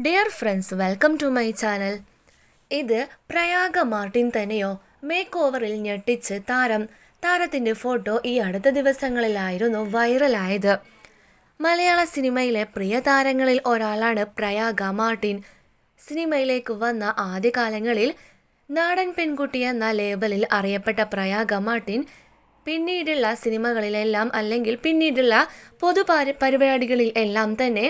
Dear friends welcome to my channel ഇത് Prayaga Martin തന്നെയോ make ഓവറിൽ ഞെട്ടിച്ച് താരം. താരത്തിന്റെ ഫോട്ടോ ഈ അടുത്ത ദിവസങ്ങളിലായിരുന്നു വൈറലായത് മലയാള സിനിമയിലെ പ്രിയ താരങ്ങളിൽ ഒരാളാണ് പ്രയാഗ മാർട്ടിൻ. സിനിമയിലേക്ക് വന്ന ആദ്യകാലങ്ങളിൽ നാടൻ പെൺകുട്ടി എന്ന ലേബലിൽ അറിയപ്പെട്ട പ്രയാഗ മാർട്ടിൻ പിന്നീടുള്ള സിനിമകളിലെല്ലാം അല്ലെങ്കിൽ പിന്നീടുള്ള പൊതു പരി- പരിപാടികളിൽ എല്ലാം തന്നെ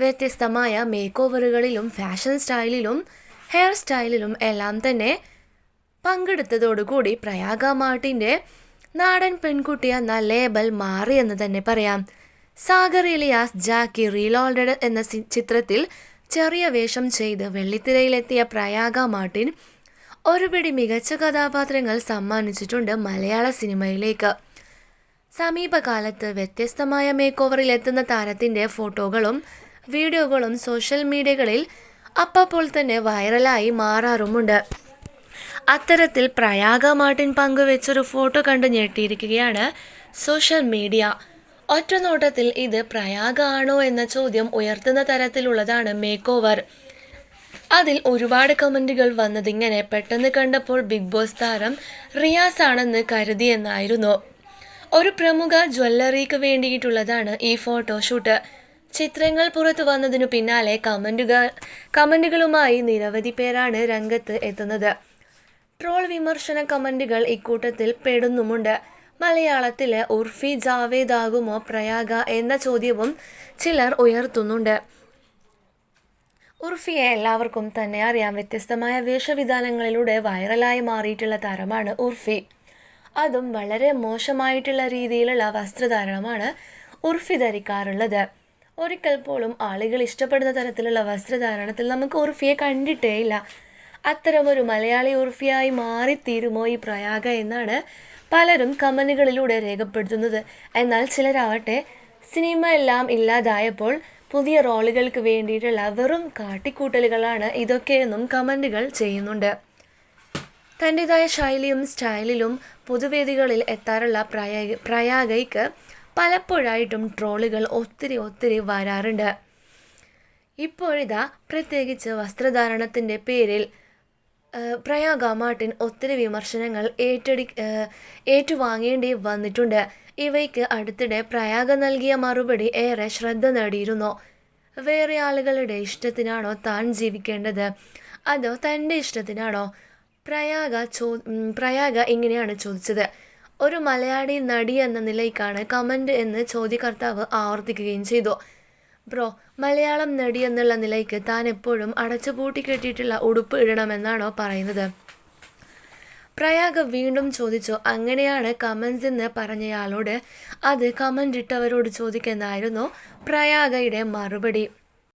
വ്യത്യസ്തമായ മേക്ക് ഓവറുകളിലും ഫാഷൻ സ്റ്റൈലിലും ഹെയർ സ്റ്റൈലിലും എല്ലാം തന്നെ പങ്കെടുത്തതോടുകൂടി പ്രയാഗ മാർട്ടിന്റെ നാടൻ പെൺകുട്ടി എന്ന ലേബൽ എന്ന് തന്നെ പറയാം. സാഗർ ഇലിയാസ് ജാക്കി റീലോൾഡഡ് എന്ന ചിത്രത്തിൽ ചെറിയ വേഷം ചെയ്ത് വെള്ളിത്തിരയിലെത്തിയ പ്രയാഗ മാർട്ടിൻ ഒരുപിടി മികച്ച കഥാപാത്രങ്ങൾ സമ്മാനിച്ചിട്ടുണ്ട് മലയാള സിനിമയിലേക്ക്. സമീപകാലത്ത് വ്യത്യസ്തമായ മേക്ക് ഓവറിൽ എത്തുന്ന താരത്തിന്റെ ഫോട്ടോകളും വീഡിയോകളും സോഷ്യൽ മീഡിയകളിൽ അപ്പോൾ തന്നെ വൈറലായി മാറാറുമുണ്ട്. അത്തരത്തിൽ പ്രയാഗ മാർട്ടിൻ പങ്കുവെച്ചൊരു ഫോട്ടോ കണ്ട് ഞെട്ടിയിരിക്കുകയാണ് സോഷ്യൽ മീഡിയ. ഒറ്റ നോട്ടത്തിൽ ഇത് പ്രയാഗ ആണോ എന്ന ചോദ്യം ഉയർത്തുന്ന തരത്തിലുള്ളതാണ് മേക്ക് ഓവർ അതിൽ ഒരുപാട് കമന്റുകൾ വന്നതിങ്ങനെ പെട്ടെന്ന് കണ്ടപ്പോൾ ബിഗ് ബോസ് താരം റിയാസ് ആണെന്ന് കരുതിയെന്നായിരുന്നു. ഒരു പ്രമുഖ ജ്വല്ലറിക്ക് വേണ്ടിയിട്ടുള്ളതാണ് ഈ ഫോട്ടോഷൂട്ട് ചിത്രങ്ങൾ പുറത്തു വന്നതിനു പിന്നാലെ കമന്റുകൾ കമന്റുകളുമായി നിരവധി പേരാണ് രംഗത്ത് എത്തുന്നത്. ട്രോൾ വിമർശന കമന്റുകൾ ഇക്കൂട്ടത്തിൽ പെടുന്നുമുണ്ട്. മലയാളത്തിലെ ഉർഫി ജാവേദ് ആകുമോ പ്രയാഗ എന്ന ചോദ്യവും ചിലർ ഉയർത്തുന്നുണ്ട്. ഉർഫിയെ എല്ലാവർക്കും തന്നെ അറിയാം. വ്യത്യസ്തമായ വേഷവിധാനങ്ങളിലൂടെ വൈറലായി മാറിയിട്ടുള്ള താരമാണ് ഉർഫി. അതും വളരെ മോശമായിട്ടുള്ള രീതിയിലുള്ള വസ്ത്രധാരണമാണ് ഉർഫി ധരിക്കാറുള്ളത്. ഒരിക്കൽ പോലും ആളുകൾ ഇഷ്ടപ്പെടുന്ന തരത്തിലുള്ള വസ്ത്രധാരണത്തിൽ നമുക്ക് ഉർഫിയെ കണ്ടിട്ടേയില്ല അത്തരമൊരു മലയാളി ഉർഫിയായി മാറിത്തീരുമോ ഈ പ്രയാഗ എന്നാണ് പലരും കമന്റുകളിലൂടെ രേഖപ്പെടുത്തുന്നത്. എന്നാൽ ചിലരാവട്ടെ സിനിമ എല്ലാം ഇല്ലാതായപ്പോൾ പുതിയ റോളുകൾക്ക് വേണ്ടിയിട്ടുള്ള വെറും കാട്ടിക്കൂട്ടലുകളാണ് ഇതൊക്കെയെന്നും കമന്റുകൾ ചെയ്യുന്നുണ്ട്. തന്റെതായ ശൈലിയും സ്റ്റൈലിലും പൊതുവേദികളിൽ എത്താറുള്ള പ്രയാഗ പ്രയാഗയ്ക്ക് പലപ്പോഴായിട്ടും ട്രോളുകൾ ഒത്തിരി ഒത്തിരി വരാറുണ്ട്. ഇപ്പോഴിതാ പ്രത്യേകിച്ച് വസ്ത്രധാരണത്തിന്റെ പേരിൽ പ്രയാഗ മാർട്ടിൻ ഒത്തിരി വിമർശനങ്ങൾ ഏറ്റെടു ഏറ്റുവാങ്ങേണ്ടി വന്നിട്ടുണ്ട്. ഇവയ്ക്ക് അടുത്തിടെ പ്രയാഗ നൽകിയ മറുപടി ഏറെ ശ്രദ്ധ നേടിയിരുന്നു. വേറെ ആളുകളുടെ ഇഷ്ടത്തിനാണോ താൻ ജീവിക്കേണ്ടത്? അതോ തന്റെ ഇഷ്ടത്തിനാണോ? പ്രയാഗ ചോ പ്രയാഗ ഇങ്ങനെയാണ് ചോദിച്ചത്. ഒരു മലയാളി നടി എന്ന നിലയ്ക്കാണ് കമന്റ് എന്ന് ചോദ്യകർത്താവ് ആവർത്തിക്കുകയും ചെയ്തു. ബ്രോ മലയാളം നടി എന്നുള്ള നിലയ്ക്ക് താൻ എപ്പോഴും അടച്ചുപൂട്ടി കെട്ടിയിട്ടുള്ള ഉടുപ്പ് ഇടണമെന്നാണോ പറയുന്നത് പ്രയാഗ് വീണ്ടും ചോദിച്ചു അങ്ങനെയാണ് കമൻസ് എന്ന് പറഞ്ഞയാളോട് അത് കമന്റ് ഇട്ടവരോട് ചോദിക്കുന്നതായിരുന്നു പ്രയാഗയുടെ മറുപടി.